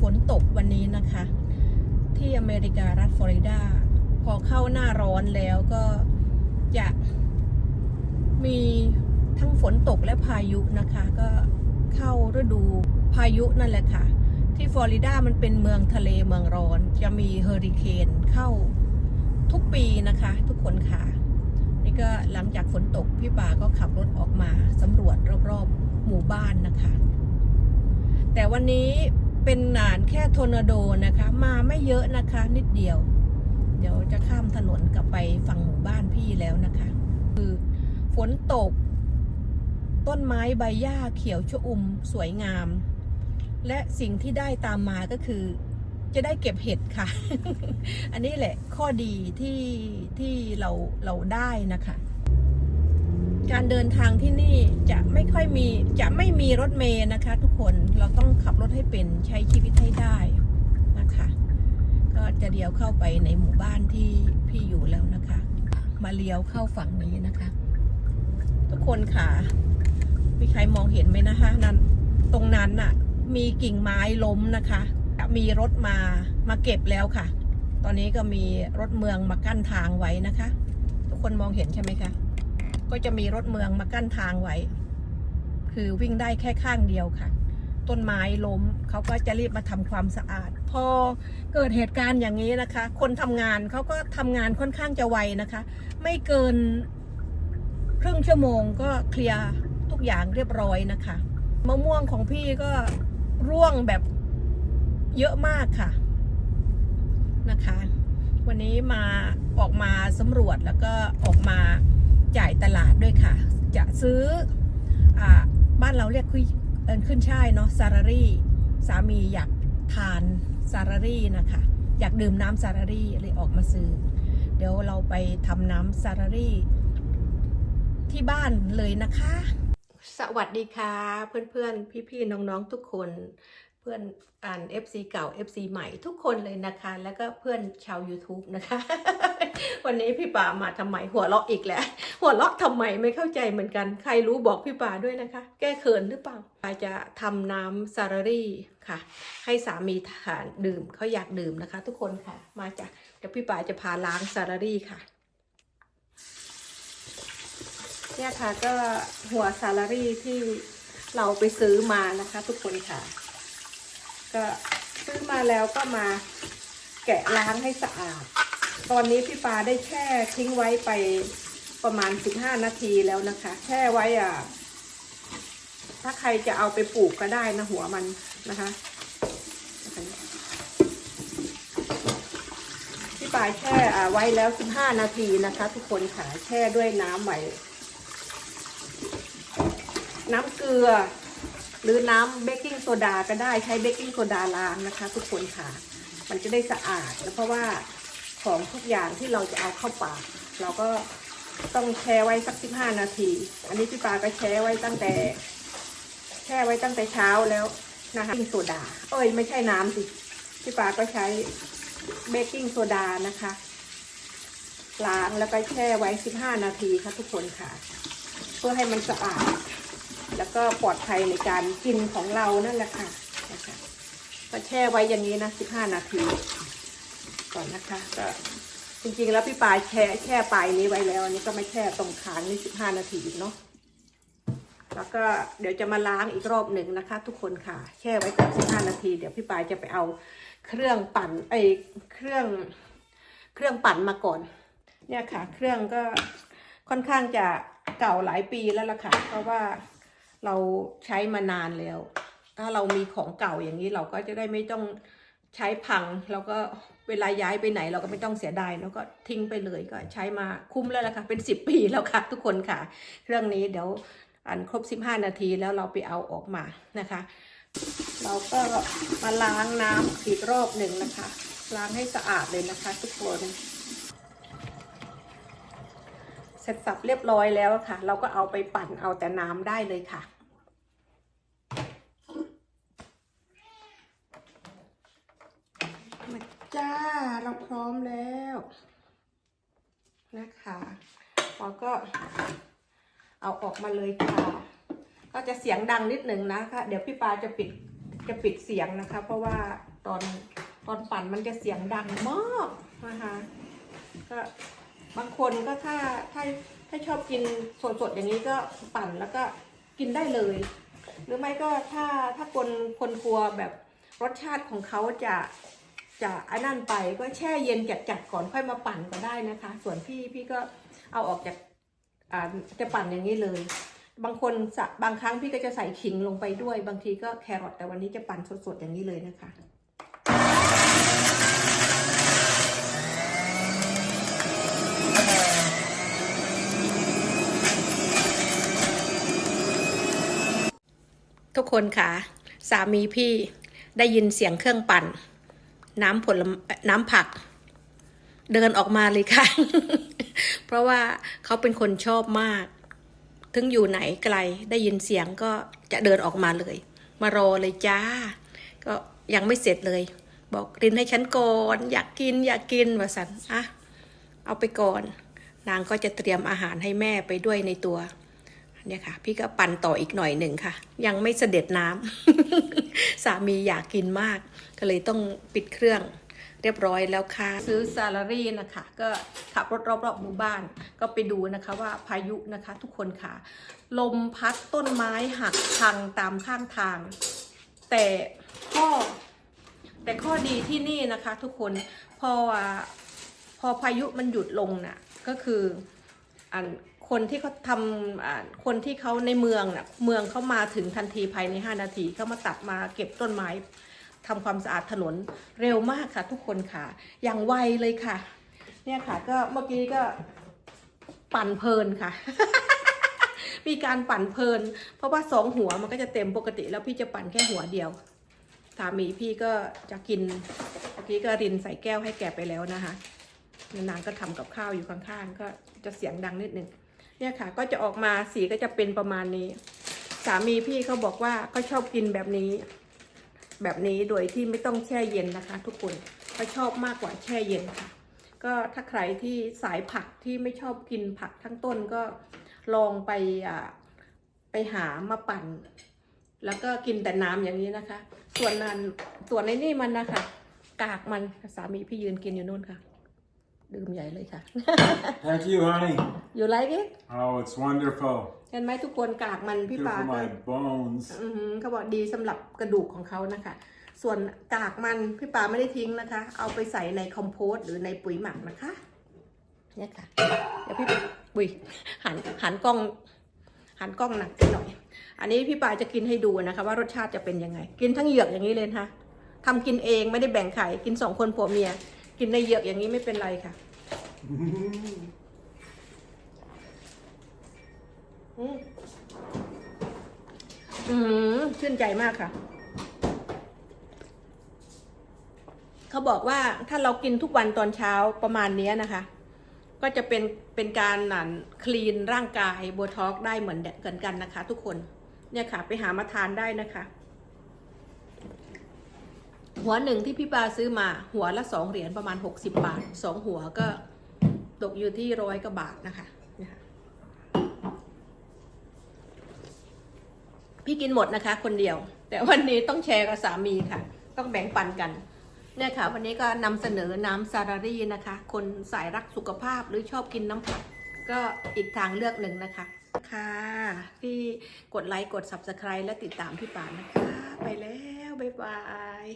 ฝนตกวันนี้นะคะ ที่อเมริการัฐฟลอริดา พอเข้าหน้าร้อนแล้วก็จะมีทั้งฝนตกและพายุนะคะ ก็เข้าฤดูพายุนั่นแหละค่ะ ที่ฟลอริดามันเป็นเมืองทะเลเมืองร้อน จะมีเฮอริเคนเข้าทุกปีนะคะ ทุกคนค่ะ นี่ก็หลังจากฝนตกพี่ป่าก็ขับรถออกมาสำรวจรอบๆหมู่บ้านนะคะ แต่วันนี้ เป็นหนานแค่ทอร์นาโดนะคะ มาไม่เยอะนะคะ นิดเดียว เดี๋ยวจะข้ามถนนกลับไปฝั่งหมู่บ้านพี่แล้วนะคะ คือฝนตก ต้นไม้ใบหญ้าเขียวชอุ่มสวยงาม และสิ่งที่ได้ตามมาก็คือ จะได้เก็บเห็ดค่ะ อันนี้แหละข้อดีที่ที่เราเราได้นะคะ การเดินทางที่นี่จะไม่ค่อยมีจะไม่มีรถเมย์นะคะ ทุกคนเราต้องขับรถให้เป็นใช้ชีวิตให้ได้นะคะ ก็จะเลี้ยวเข้าไปในหมู่บ้านที่พี่อยู่แล้วนะคะ มาเลี้ยวเข้าฝั่งนี้นะคะ ทุกคนค่ะมีใครมองเห็นไหมนะคะนั้นตรงนั้นน่ะ มีกิ่งไม้ล้มนะคะมีรถมามาเก็บแล้วค่ะ ตอนนี้ก็มีรถเมืองมากั้นทางไว้นะคะ ทุกคนมองเห็นใช่ไหมคะ ก็จะมีรถเมืองมากั้นทางไว้ คือวิ่งได้แค่ข้างเดียวค่ะ ต้นไม้ล้มเขาก็จะรีบมาทำความสะอาด พอเกิดเหตุการณ์อย่างนี้นะคะ คนทำงานเขาก็ทำงานค่อนข้างจะไวนะคะ ไม่เกินครึ่งชั่วโมงก็เคลียร์ทุกอย่างเรียบร้อยนะคะมะม่วงของพี่ก็ร่วงแบบเยอะมากค่ะนะคะ วันนี้มาออกมาสำรวจแล้วก็ออกมา จ่ายตลาดด้วยค่ะ จะซื้ออบ้านเราเรียกคุยเอินขึ้นช่ายเนาะซารารี่สามีอยากทานซารารี่นะคะ อยากดื่มน้ำซารารี่เลยออกมาซื้อ เดี๋ยวเราไปทำน้ำซารารี่ที่บ้านเลยนะคะ สวัสดีค่ะ เพื่อนๆ พี่ๆ น้องๆ ทุกคน เพื่อนอ่าน FC เก่า FC ใหม่ทุกคนเลยนะคะ แล้วก็เพื่อนชาว YouTube นะคะ วันนี้พี่ป่ามาทำไมหัวเราะอีกแล้ว หัวเราะทำไมไม่เข้าใจเหมือนกัน ใครรู้บอกพี่ป่าด้วยนะคะ แก้เขินหรือเปล่าป่าจะทำน้ำซารารี่ค่ะ ให้สามีทานดื่มเขาอยากดื่มนะคะ ทุกคนค่ะ มาจากเดี๋ยวพี่ป่าจะพาล้างซารารี่ค่ะเนี่ยค่ะก็หัวซาลารี่ที่เราไปซื้อมานะคะ ทุกคนค่ะ ก็ซื้อมาแล้วก็มาแกะล้างให้สะอาด ตอนนี้พี่ปาได้แช่ทิ้งไว้ไปประมาณ 15 นาทีแล้วนะคะ แช่ไว้อะ ถ้าใครจะเอาไปปลูกก็ได้นะหัวมันนะคะพี่ปาแช่อะไว้แล้ว 15 นาทีนะคะ ทุกคนค่ะแช่ด้วยน้ำไว้น้ำเกลือ หรือน้ำเบกกิ้งโซดาก็ได้ใช้เบกกิ้งโซดาล้างนะคะ ทุกคนค่ะ มันจะได้สะอาดแล้วเพราะว่าของทุกอย่างที่เราจะเอาเข้าปากเราก็ต้องแช่ไว้สักสิบห้านาที อันนี้พี่ปาก็แช่ไว้ตั้งแต่ แช่ไว้ตั้งแต่เช้าแล้วนะคะเบกกิ้งโซดา เอ้ยไม่ใช่น้ำสิพี่ปาก็ใช้เบกกิ้งโซดานะคะล้างแล้วก็แช่ไว้สิบห้านาทีค่ะทุกคนค่ะ เพื่อให้มันสะอาด แล้วก็ปลอดภัยในการกินของเรานั่นแหละค่ะนะคะก็แช่ไว้อย่างนี้นะ 15 นาที ก่อนนะคะก็จริงๆแล้วพี่ปายแช่แช่ปลายนี้ไว้แล้ว อันนี้ก็ไม่แช่ตรงคางนี่ 15 นาทีอีกเนาะแล้วก็เดี๋ยวจะมาล้างอีกรอบหนึ่งนะคะ ทุกคนค่ะ แช่ไว้ก่อน15 นาที เดี๋ยวพี่ปายจะไปเอาเครื่องปั่นไอเครื่องเครื่องปั่นมาก่อน เนี่ยค่ะ เครื่องก็ค่อนข้างจะเก่าหลายปีแล้วล่ะค่ะ เพราะว่า เราใช้มานานแล้ว ถ้าเรามีของเก่าอย่างนี้เราก็จะได้ไม่ต้องใช้พังแล้วก็เวลาย้ายไปไหนเราก็ไม่ต้องเสียดายแล้วก็ทิ้งไปเลยก็ใช้มาคุ้มแล้วล่ะค่ะ เป็นสิบปีแล้วค่ะ ทุกคนค่ะ เรื่องนี้เดี๋ยวอันครบ 15 นาทีแล้วเราไปเอาออกมานะคะ เราก็มาล้างน้ำอีกรอบหนึ่งนะคะ ล้างให้สะอาดเลยนะคะ ทุกคน เสร็จสับเรียบร้อยแล้วค่ะ เราก็เอาไปปั่นเอาแต่น้ำได้เลยค่ะ มาจ้าเราพร้อมแล้วนะคะเราก็เอาออกมาเลยค่ะ ก็จะเสียงดังนิดหนึ่งนะคะ เดี๋ยวพี่ปาจะปิดจะปิดเสียงนะคะ เพราะว่าตอนตอนปั่นมันจะเสียงดังมากนะคะก็ บางคนก็ถ้าถ้าถ้าชอบกินสดๆอย่างนี้ก็ปั่นแล้วก็กินได้เลย หรือไม่ก็ถ้าถ้าคนคนกลัวแบบรสชาติของเขาจะจะอันนั่นไปก็แช่เย็นจัดๆก่อนค่อยมาปั่นก็ได้นะคะ ส่วนพี่พี่ก็เอาออกจากอ่าจะปั่นอย่างนี้เลย บางคนสะบางครั้งพี่ก็จะใส่ขิงลงไปด้วย บางทีก็แครอทแต่วันนี้จะปั่นสดๆอย่างนี้เลยนะคะ ทุกคนค่ะ สามีพี่ได้ยินเสียงเครื่องปั่น น้ำผลน้ำผัก เดินออกมาเลยค่ะ เพราะว่าเขาเป็นคนชอบมาก ถึงอยู่ไหนไกลได้ยินเสียงก็จะเดินออกมาเลย มารอเลยจ้า ก็ยังไม่เสร็จเลย บอกรินให้ฉันก่อนอยากกินอยากกินว่าสันอะเอาไปก่อน นางก็จะเตรียมอาหารให้แม่ไปด้วยในตัว เนี่ยค่ะ พี่ก็ปั่นต่ออีกหน่อยหนึ่งค่ะ ยังไม่เสด็จน้ำ สามีอยากกินมาก ก็เลยต้องปิดเครื่องเรียบร้อยแล้วค่ะ ซื้อซาลารี่นะคะ ก็ขับรถรอบๆหมู่บ้าน ก็ไปดูนะคะว่าพายุนะคะทุกคนค่ะ ลมพัดต้นไม้หักพังตามข้างทาง แต่ข้อ แต่ข้อดีที่นี่นะคะทุกคนพอพอพายุมันหยุดลงน่ะก็คืออัน คนที่เขาทำคนที่เขาในเมืองน่ะเมืองเขามาถึงทันทีภายใน 5 นาทีเขามาตัดมาเก็บต้นไม้ทำความสะอาดถนนเร็วมากค่ะ ทุกคนค่ะ อย่างไวเลยค่ะ เนี่ยค่ะ ก็เมื่อกี้ก็ปั่นเพลินค่ะ มีการปั่นเพลิน เพราะว่าสองหัวมันก็จะเต็มปกติ แล้วพี่จะปั่นแค่หัวเดียวสามีพี่ก็จะกินเมื่อกี้ก็รินใส่แก้วให้แกไปแล้วนะคะนางก็ทำกับข้าวอยู่ข้างๆ ก็จะเสียงดังนิดนึง เนี่ยค่ะ ก็จะออกมาสีก็จะเป็นประมาณนี้ สามีพี่เขาบอกว่าเขาชอบกินแบบนี้ แบบนี้โดยที่ไม่ต้องแช่เย็นนะคะ ทุกคนเขาชอบมากกว่าแช่เย็นค่ะ ก็ถ้าใครที่สายผักที่ไม่ชอบกินผักทั้งต้นก็ลองไปอ่าไปหามาปั่น แล้วก็กินแต่น้ำอย่างนี้นะคะ ส่วนนั้นส่วนในนี่มันนะคะ กากมันสามีพี่ยืนกินอยู่นู่นค่ะ ดื่มใหญ่เลยค่ะ Thank you, honey. you like it Oh, it's wonderful. เห็นไหมทุกคนกากมันพี่ Good ปา for ก็ my bones. อือหือเขาบอกดีสำหรับกระดูกของเขานะคะ ส่วนกากมันพี่ปาไม่ได้ทิ้งนะคะ เอาไปใส่ในคอมโพสต์หรือในปุ๋ยหมักนะคะเนี่ยค่ะ เดี๋ยวพี่บุยหันหันกล้อง หันกล้องหนักไปหน่อย อันนี้พี่ปาจะกินให้ดูนะคะ ว่ารสชาติจะเป็นยังไง กินทั้งเหยือกอย่างนี้เลยนะคะทำกินเองไม่ได้แบ่งไข่กินสองคนผัวเมีย กินในเหยือกอย่างนี้ไม่เป็นไรค่ะอืมอืมชื่นใจมากค่ะ เขาบอกว่าถ้าเรากินทุกวันตอนเช้าประมาณนี้นะคะ ก็จะเป็นเป็นการหนันคลีนร่างกายโบท็อกได้เหมือนเกินกันนะคะ ทุกคน เนี่ยค่ะ ไปหามาทานได้นะคะ หัวหนึ่งที่พี่ปาซื้อมาหัวละสองเหรียญประมาณหกสิบบาทสองหัวก็ตกอยู่ที่ร้อยกว่าบาทนะคะพี่กินหมดนะคะ คนเดียว แต่วันนี้ต้องแชร์กับสามีค่ะ ต้องแบ่งปันกันเนี่ยค่ะ วันนี้ก็นำเสนอน้ำซารารี่นะคะ คนสายรักสุขภาพหรือชอบกินน้ำผัก ก็อีกทางเลือกหนึ่งนะคะ ค่ะ ที่กดไลค์กด subscribe และติดตามพี่ป่านนะคะ ไปแล้ว บ๊ายบาย